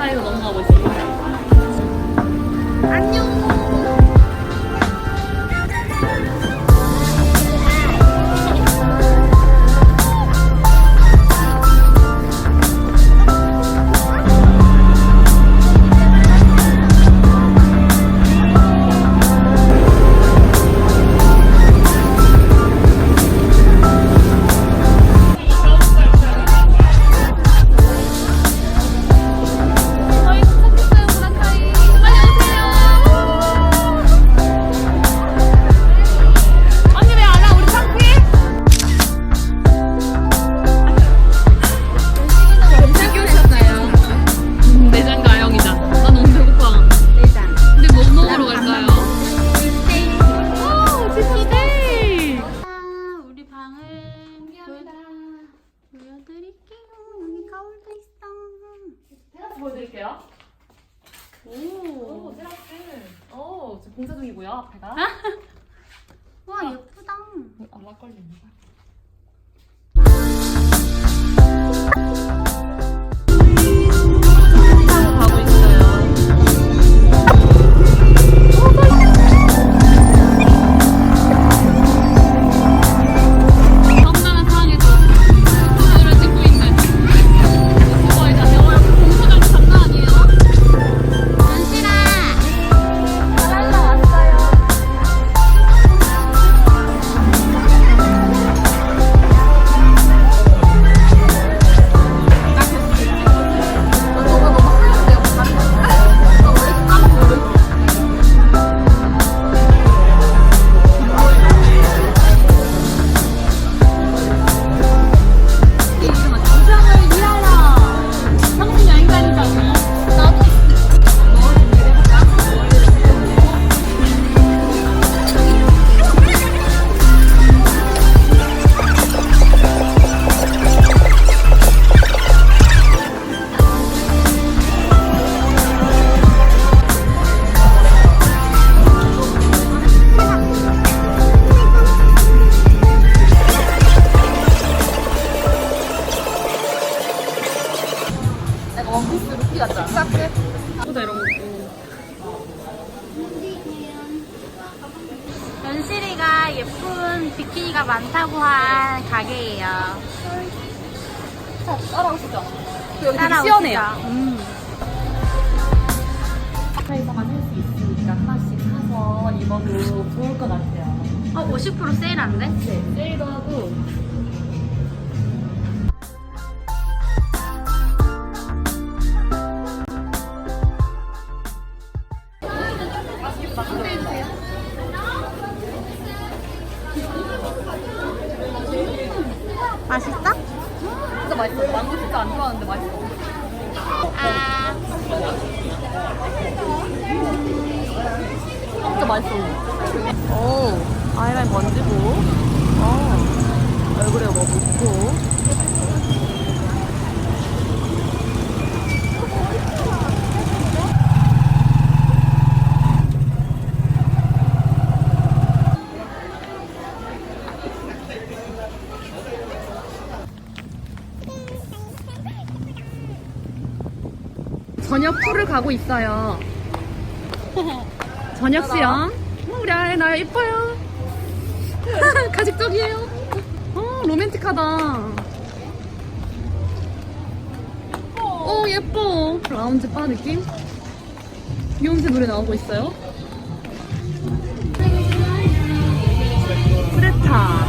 보라카이로 넘어가고 있습니 보여드릴게요. 오, 테라스. 오, 지금 공사 중이고요, 앞에가. 와 예쁘다. 안 막걸리 예쁜 비키니가 많다고 한 가게예요. 자, 따라오시죠 여기 되게 따라오시죠. 시원해요 음. 카페에서만 살수 있으니까 하나씩 사서 입어도 좋을 것 같아요 어, 50% 세일한데? 네 세일도 하고 맛있어. 망고 진짜 안 좋아하는데 맛있어. 아, 진짜 맛있어. 오 아이라인 만지고. 어. 얼굴에 뭐 묻고 저녁 풀을 가고 있어요. 저녁 수영. 어, 우리 아이 나 예뻐요. 가식적이에요. 어, 로맨틱하다. 어, 예뻐. 라운지 바 느낌? 비욘세 노래 나오고 있어요. 프레타.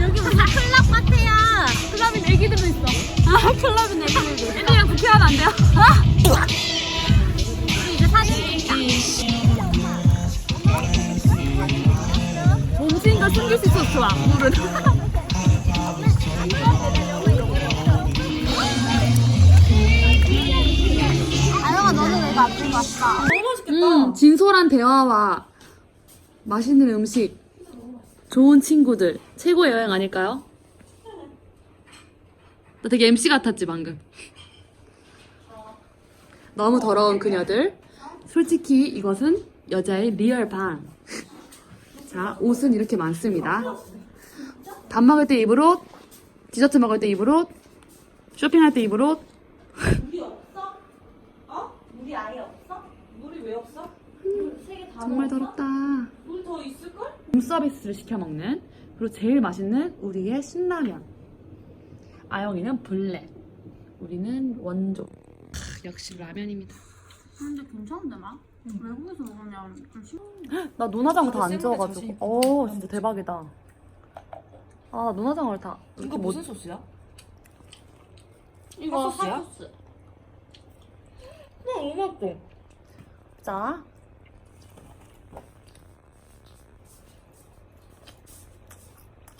여기 무슨 클럽 같아요. 클럽인 애기들도 있어. 아, 클럽이네, 클럽이. 애들이랑 부케하면 안 돼요? 우리 이제 사진 찍자. 숨길 수 있어서 좋아, 물은. 만들고 왔어. 너무 맛있겠다. 음, 진솔한 대화와 맛있는 음식, 좋은 친구들, 최고의 여행 아닐까요? 나 되게 MC 같았지, 방금. 너무 더러운 그녀들. 솔직히 이것은 여자의 리얼 방. 자, 옷은 이렇게 많습니다. 밥 먹을 때 옷, 디저트 먹을 때 옷, 쇼핑할 때 옷. 물이 없어? 어? 물이 아예 없어? 물이 왜 없어? 세개다 정말 더럽다. 물더 있을걸? 룸서비스를 시켜 먹는 그리고 제일 맛있는 우리의 신라면 아영이는 블랙 우리는 원조 크, 역시 라면입니다 근데 괜찮은데 나? 외국에서 먹으면 좀 심. 나 눈화장을 다안 센데 지워가지고. 오 진짜 대박이다 아 눈화장을 다 이거 못 무슨 소스야? 이거 핫소스야? 핫소스. 와 너무 맛있어. 자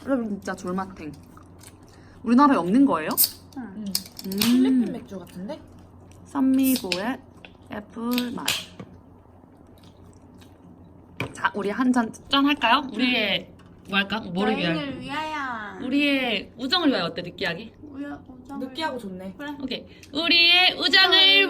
여러분 진짜 졸맛탱 우리나라에 없는 거예요? 응. 필리핀 음, 맥주 같은데? 산미고의 애플 맛. 자, 우리 한 잔 짠 할까요? 우리의 뭐 할까? 뭐를 위하여? 여행을 위하여. 우리의 우정을 위하여 어때 느끼하기? 우야 우정을. 느끼하고 좋네. 그래. 오케이. 우리의 우정을.